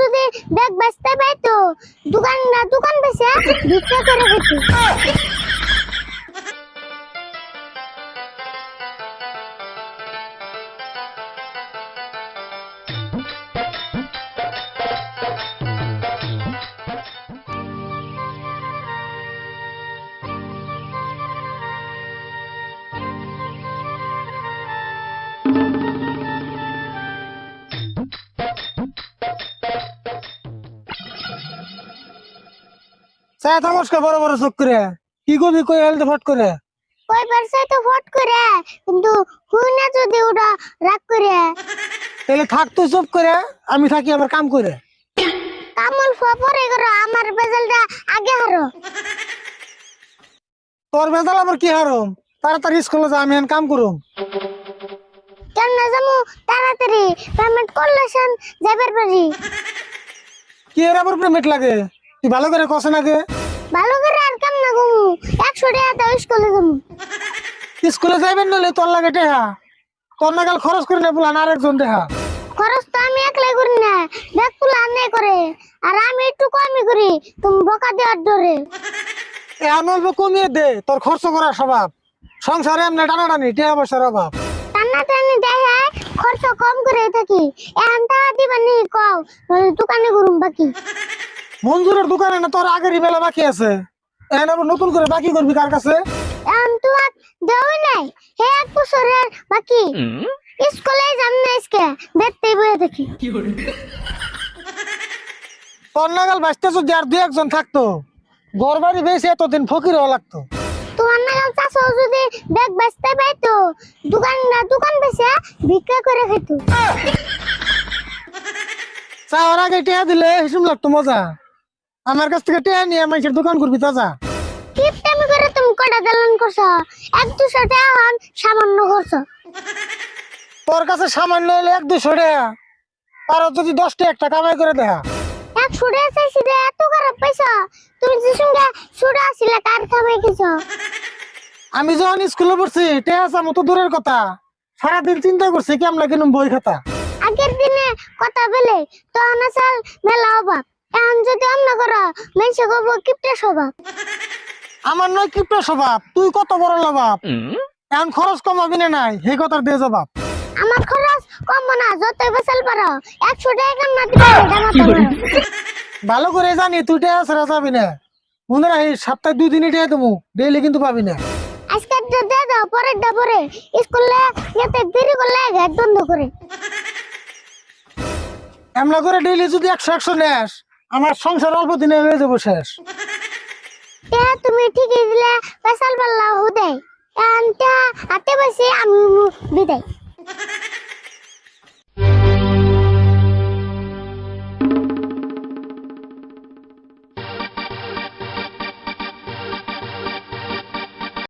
যদি ব্যাগ বেচতে পাইতো দোকান না দোকান বেচে ভিক্ষা করে খেতো চায় থামস্কা বড় বড় চোখ করে। কি কবি কই হেলতে ফট করে। কই পারছে তো ফট করে কিন্তু হুই না যদি ওটা রাগ করে। তাহলে থাক তুই চুপ করে আমি থাকি আমার কাম করে। কামল পরে করো আমার বেজালটা আগে হারো। তোর বেজাল আমার কি হারম তাড়াতাড়ি স্কুলে যা আমি এখন কাম করুম। কেন না যাব তাড়াতাড়ি পেমেন্ট করলে সেন যাবার পারি। কি এর আবার পেমেন্ট লাগে? তুই ভালো করে কষে নাগে ভালো করে আর না ঘুমু। একশো টাকা দাও স্কুলে যাব স্কুলে যাইবেন নলে তোর লাগে টেহা। তোর নাগাল খরচ করে না আরেকজন দেহা খরচ তো আমি একলাই করি না। ব্যাগ পুলো আনে করে। আর আমি একটু কমই করি। তুমি বোকা দেওয়ার ডরে অল্প কমিয়ে দে তোর খরচ করার স্বভাব। সংসারে এমনি টানাটানি টেহা পয়সার অভাব। টান্না টানি দেখে খরচ কম করে থাকি। এখন টাকা দিবা নি কও দোকানে ঘুরুম বাকি। মঞ্জুরের দোকানে না তোর আগের বেলা বাকি আছে? এখন আবার নতুন করে বাকি করবি কার কাছে? এখন তো আর দেওয়াই নাই। হে এক বছরের বাকি। স্কুলে যাম না আজকে। বেডতেই বয়ে থাকি তোর নাগাল বাঁচতে যদি আর দুই একজন থাকতো ঘর বাড়ি বেশি এতদিন ফকির হওয়া লাগতো। তোমার নাগাল চাষও যদি ব্যাগ বেচতে পাইতো দোকান না দোকান বেচে ভিক্ষা করে খেতো চাওয়ার আগে টেহা দিলে হিসুম লাগতো মজা। আমার কাছ থেকে টেহা নিয়ে মানুষের দোকান করবি তাজা কিপটামি করে তুমি কটা দালান করছ? এক দুশো টাকা হন সামান্য করছ। তোর কাছে সামান্য হলে এক দুশো টাকা আর যদি দশটা একটা কামাই করে দেখা এক সুরে চাইছি রে এত খারাপ পাইছো? তুমি যে সঙ্গে সুরে আসছিলে কার থামে গেছো আমি যখন স্কুলে পড়ছি টেহা চামো তো দূরের কথা। সারাদিন চিন্তা করছি কেমন কিনুম বই খাতা। আগের দিনে কথা বলে তখন আসাল মেলা অভাব। এখন যদি অন্য করো মেসে করব কিপটা স্বভাব। আমার নয় কিপটা স্বভাব তুই কত বড় লবাব এখন খরচ কমাবি না নাই সেই কথার দিয়ে জবাব আমার খরচ কম না যত বেসাল পারো একশো টাকা না দিবে? ভালো করে জানি তুই টেহা ছাড়া যাবি না। মনে রাখি সপ্তাহে দুই দিনই টেহা দেবো ডেইলি কিন্তু পাবি না। আজকে দিয়ে দাও পরের দা পরে। স্কুলে যেতে দেরি করলে ঘাট বন্ধ করে। এমনা করে ডেইলি যদি একশো একশো নেস আমার সংসার অল্প দিনে হয়ে যাব শেষ। তুমি ঠিকই দিলে পাল্লা আমি বিদায়।